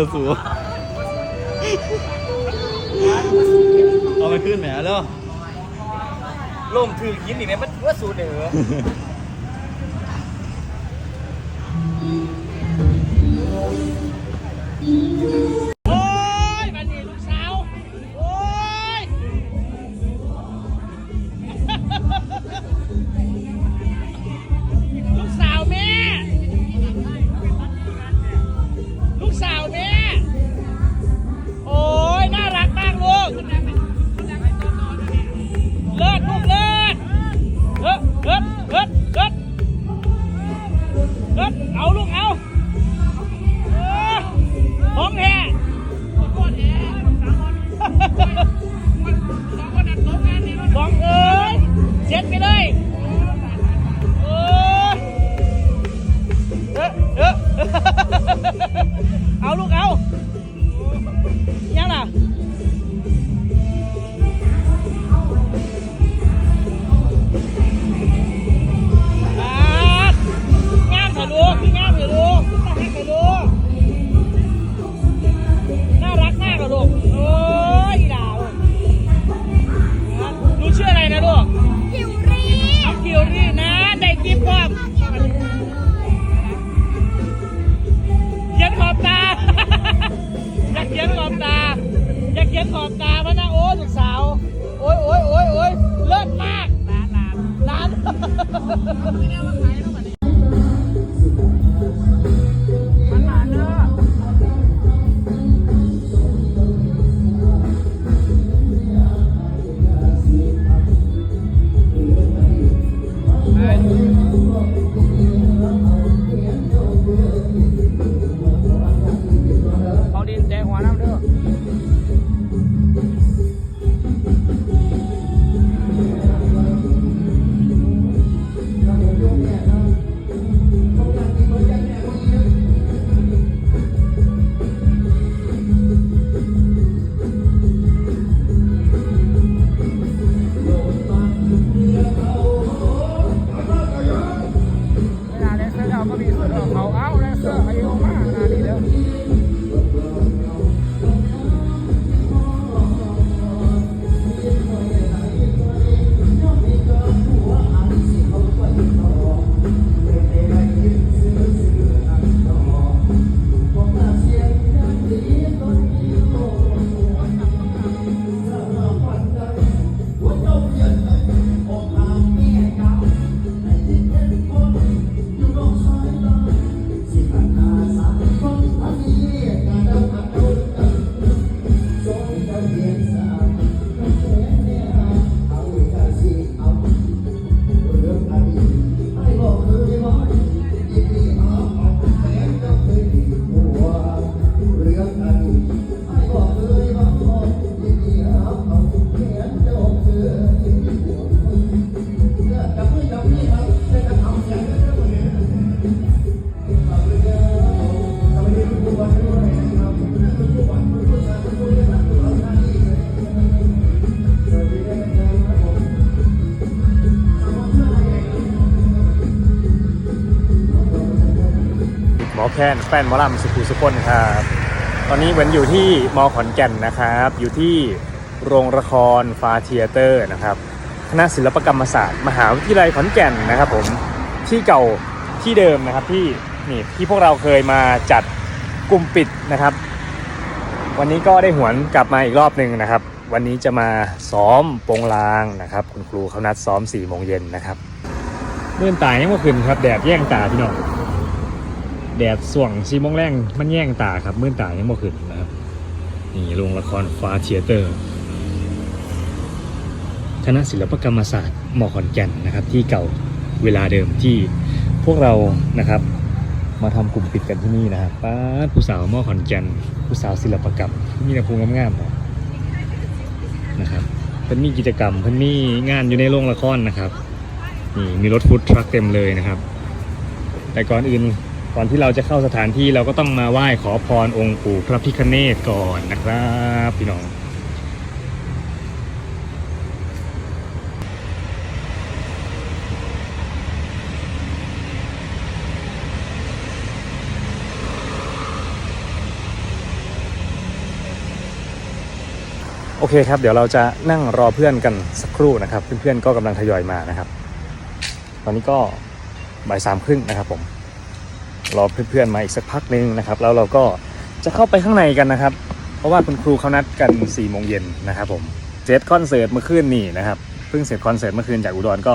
ละสูเอาไปขึ้นแหมแล้วล่มถือยินนี่แม่มันว่าสูเด้อโอ้ นแฟนมอลำสุขุสุคนครับ ตอนนี้เหมือนอยู่ที่มอขอนแก่นนะครับ อยู่ที่โรงละครฟาเทียเตอร์นะครับ คณะศิลปกรรมศาสตร์ มหาวิทยาลัยขอนแก่นนะครับผม ที่เก่าที่เดิมนะครับที่นี่ที่พวกเราเคยมาจัดกลุ่มปิดนะครับ วันนี้ก็ได้หวนกลับมาอีกรอบหนึ่งนะครับ วันนี้จะมาซ้อมโปงลางนะครับ คุณครูเขานัดซ้อม4ี่โมงเย็นนะครับเมื่อตายยังเมื่อคืนครับแดดแย่งตาพี่น้อง แดดส่วงซีมงแรงมันแย่งตาครับมื่นตายังบ่ขึ้นนะครับนี่โรงละครฟ้าเทียเตอร์คณะศิลปกรรมศาสตร์มอขอนแก่นนะครับ ที่เก่าเวลาเดิมที่พวกเรานะครับ มาทำกลุ่มปิดกันที่นี่นะครับป้าผู้สาวมอขอนแก่นผู้สาวศิลปกรรมมีแต่ภูมิงามๆนะนะครับเพิ่นมีกิจกรรมเพิ่นมีงานอยู่ในโรงละครนะครับนี่มีรถฟู้ดทรัคเต็มเลยนะครับ แต่ก่อนอื่น ก่อนที่เราจะเข้าสถานที่เราก็ต้องมาไหว้ขอพรองค์ปู่พระพิคเนตก่อนนะครับพี่น้องโอเคครับ เดี๋ยวเราจะนั่งรอเพื่อนกันสักครู่นะครับ เพื่อนๆก็กำลังทยอยมานะครับ ตอนนี้ก็บ่ายสามครึ่งนะครับผม รอเพื่อนๆมาอีกสักพักหนึงนะครับ แล้วเราก็จะเข้าไปข้างในกันนะครับ เพราะว่าคุณครูเขานัดกัน4ี่โมงเย็นนะครับผมเจ็ตคอนเสิร์ตเมื่อคืนนี่นะครับเพิ่งเสร็จคอนเสิร์ตเมื่อคืนจากอุดรก็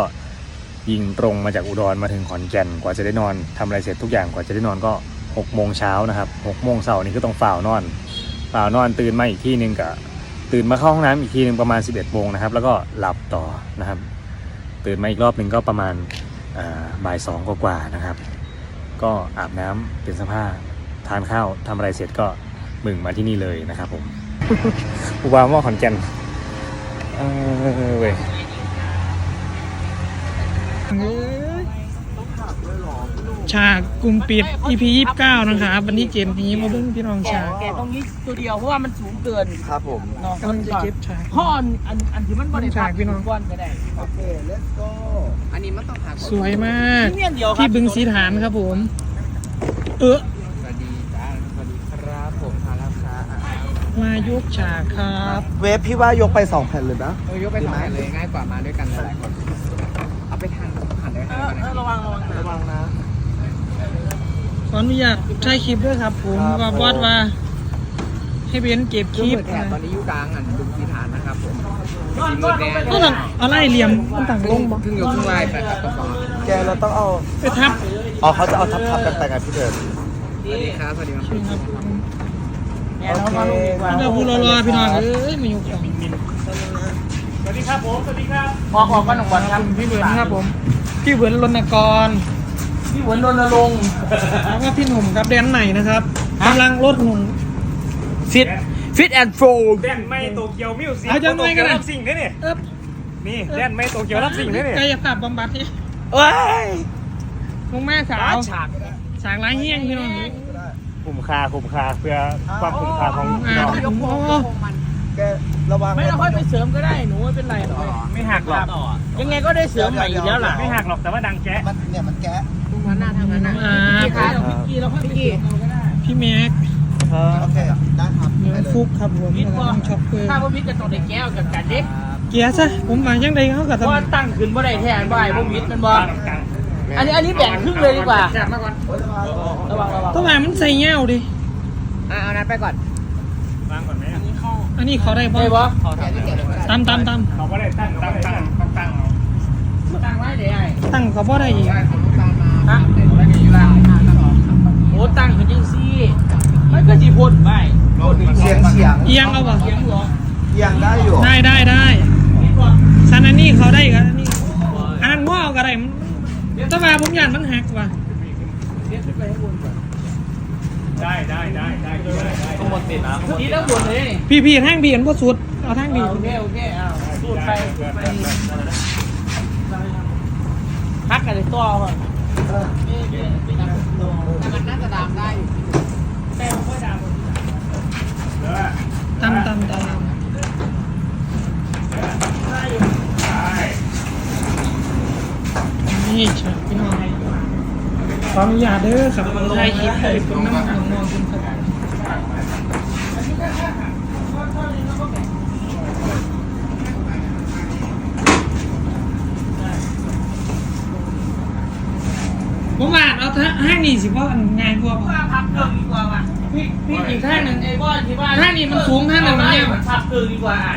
ยิงตรงมาจากอุดรมาถึงขอนแก่นกว่าจะได้นอนทำอะไรเสร็จทุกอย่างกว่าจะได้นอนก็6กโมงเช้านะครับหกโมงเช้านี่ก็ต้องฝ่าวนอนฝ่าวนอนตื่นมาอีกที่หนึ่งกับตื่นมาเข้าห้องน้ำอีกทีหนึ่งประมาณ 11บเอ็ดโมงนะครับ แล้วก็หลับต่อนะครับ ตื่นมาอีกรอบหนึ่งก็ประมาณบ่ายสองกว่าๆนะครับ ก็อาบน้ำเปลี่ยนเสื้อผ้าทานข้าวทำอะไรเสร็จก็มึงมาที่นี่เลยนะครับผมอุบาวว่าขอนแก่นเออเว้ย ฉากกลุ่มปิด EP 29 นะครับวันที่เจ็ดนี้มาเบิ่งพี่น้องฉากแกตรงนี้ตัวเดียวเพราะว่ามันสูงเกินครับผมเนาะกำลังจะเก็บฉาก พ่ออันอันอันที่มันบริฉากพี่น้อง ก้อนก็ได้โอเค let's go อันนี้มันต้องหาสวยมากที่เนี่ยเดียวครับที่บึงสีฐานครับผม เออสวัสดีจ้าสวัสดีครับผมทาราคามายกฉากครับเวฟพี่ว่ายกไปสองแผ่นเลยนะเออยกไปถ่ายเลยง่ายกว่ามาด้วยกันหลายคนเอาไปทานหันได้ไหมระวังระวังระวังนะ ขออนุญาตใช้คลิปด้วยครับ ผมครับ ว่าบอสว่า ให้เบนเก็บคลิปแถบตอนนี้อยู่กลางอันบึงสีฐานนะครับผมก็ต้องเอาไล่เหลี่ยมมันต่างลงบ่เพิ่งยกขึ้นไหวไปครับกระป๋องแกเราต้องเอาไปทับอ๋อเขาจะเอาทับทับๆกันแต่งกันพี่เดินสวัสดีครับสวัสดีครับใช่ครับโอเคเดี๋ยวพูดรอๆพี่น้องเอ้ยมายกของสวัสดีครับผมสวัสดีครับออกออกกันหนึ่งวันครับพี่เบิร์นครับผมพี่เบิร์นรณกร พี่หวนรณรงค์แล้วก็พี่หนุ่มครับแดนใหม่นะครับกำลังลดหุ่นฟิตฟิตแอนด์โฟม แดนไม่โตเกียวมิวสิเอาจังหน่อยกันนะ รับสิ่งนี่นี่เอ๊บนี่แดนไม่โตเกียวรับสิ่งนี่นี่กายภาพบำบัดที่เอ้ยลุงแม่สาวฉากสางร้ายเฮี้ยงพี่น้องคุ้มค่าคุ้มค่าเพื่อความคุ้มค่าของอ่าน้องพี่ผมโอ้แกระวังไม่เราค่อยไปเสริมก็ได้หนูไม่เป็นไรหรอกไม่หักหรอก ยังไงก็ได้เสริมใหม่อยู่แล้วล่ะไม่หักหรอกแต่ว่าดังแจ๊ะมันเนี่ยมันแกะ มันหน้าทางนั้นนะอ่า พี่คะพี่กี้เราค่อยไปเสริมเอาก็ได้พี่แม็กโอเคได้ครับเหนือได้เลยฟุกครับผมพี่แล้วพก็อต้องช็อปเปอร์ถ้าพ่อพี่จะต้องได้แก้วกับกันเด็กเกียร์ซะผมมายังไงเขากับเพราะว่าทำตั้งขึ้นบ่ได้แทนบ่ายพ่อวิทย์มันบ่อันนี้อันนี้แบ่งครึ่งเลยดีกว่าจับมาก่อนระวังระวังต้องมามันใส่เงี้ยวดิอะเอานั้นไปก่อนวางก่อนไหมอันนี้เข้าอันนี้เขาได้บ่ได้บ่ตามตามตามเราก็ได้ตั้งตั้งตั้งตั้งตั้งเอาตั้งไว้เดี๋ยวไอ้ตั้งเขาบ่ได้อีก ฮะโอ้ตั้งเป็นจังซี่มันก็สิพ่นไปพ่นเสียงเสียงเอียงเอาบ่เสียงเหรอยังได้อยู่ ได้ได้ได้สันอันนี้เขาได้กันอันนี้อันนั้นง้อกับอะไรมันแต่ว่าผมอยากมันหักว่ะได้ได้ได้ได้ได้ได้ต้องหมดติดนะทีแล้วบนเลยพี่พี่ทางพี่เห็นบ่สุด เอาทางพี่โอเคโอเคอ้าวสูดไปไปพักกันเลยตัวก่อนแต่มันน่าจะดามได้อยู่แต่ไม่ค่อยดามตามตามตามนี่เชิญพี่น้องขออนุญาตเด้อครับไทยคลิปให้คุณน้ำน้องคุณค ผมว่าเอาท่าห้างนี่สิว่าอันง่ายกว่าบ่ว่าพับเกินดีกว่าว่ะพี่พี่อีกท่างหนึ่งไอ้บ้านที่บ้านท่างนี้มันสูงท่างหนึ่งมันเนี่ยมันพับเกินดีกว่าไอ้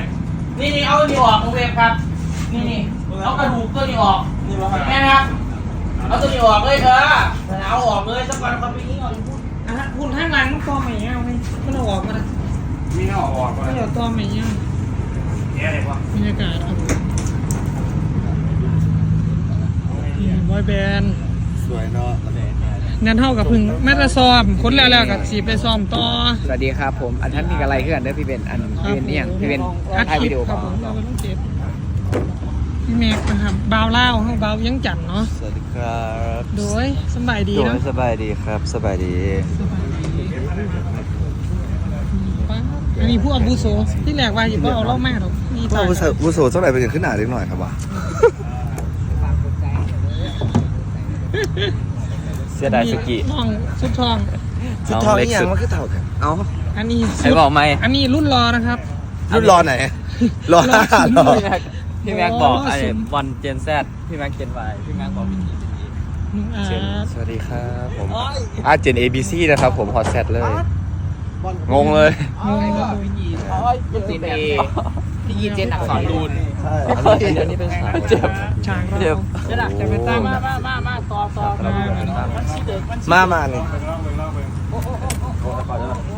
นี่นี่เอานี่ออกมาเวฟครับ นี่นี่เอากระดูกตัวนี้ออกแม่ครับเอาตัวนี้ออกเลยเออเอาออกเลยสักวันเขาไปยิงเอาอยู่พูดอะฮะคุณท่างหลังมันตัวใหม่เงี้ยไหมมันอออกมาเลยมีหน้าออกก่อนมันเอาตัวใหม่เงี้ยเนี่ยเลยป่ะบรรยากาศครับนี่บอยแบนด์ สวยเนาะงานเท่ากับพึ่งแม่ตะซ้อมคนแล้วแล้วกับสีไปซ้อมต่อ สวัสดีครับผม อันท่านมีอะไรขึ้นกันเด้อพี่เบนอันพี่เบนเนี่ยพี่เบนอัดถ่ายคลิวิปดีโอครับก่ผอนมเราก็ต้องเก็บพี่เมกนะครับบาวเล่าวให้บาวยังจันทน์เนาะ สวัสดีครับ โดยสำบายดีโดยเนาะสบายดีครับสบายดีสบายดีป๊าบอันนี้ผู้อาวุโสที่แรกว่าอย่าเอาเล่าแม่หรอกนี่ว่าตายวุโสวุโสเท่าไหร่เป็นอย่างขึ้นหนาเล็กหน่อยครับวะ เสียดายสกิน้องสุดทองสุดท้องนี่ยังมันคือเท่ากันเอาอันนี้ไอ้บอกไหมอันนี้รุ่นรอนะครับ รุ่นรอไหน รอห้ารอพี่แม็กพี่แม็กบอกไอ้วันเจนแซดพี่แม็กเจนวพี่แม็กบอกพี่น้องอาเจนร์ตสวัสดีครับผมอาเจน ABC นะครับ ผมฮอตแซดเลย งงเลยงงเลยตีนเอพี่ยีเจนอักษรรูน เดี๋ยวนี้เป็นสาวเจ็บช้างเราเจ็บจะไปตั้งมามามามาต่อต่อมามันสิเด็กมันสิมามานี่โอ้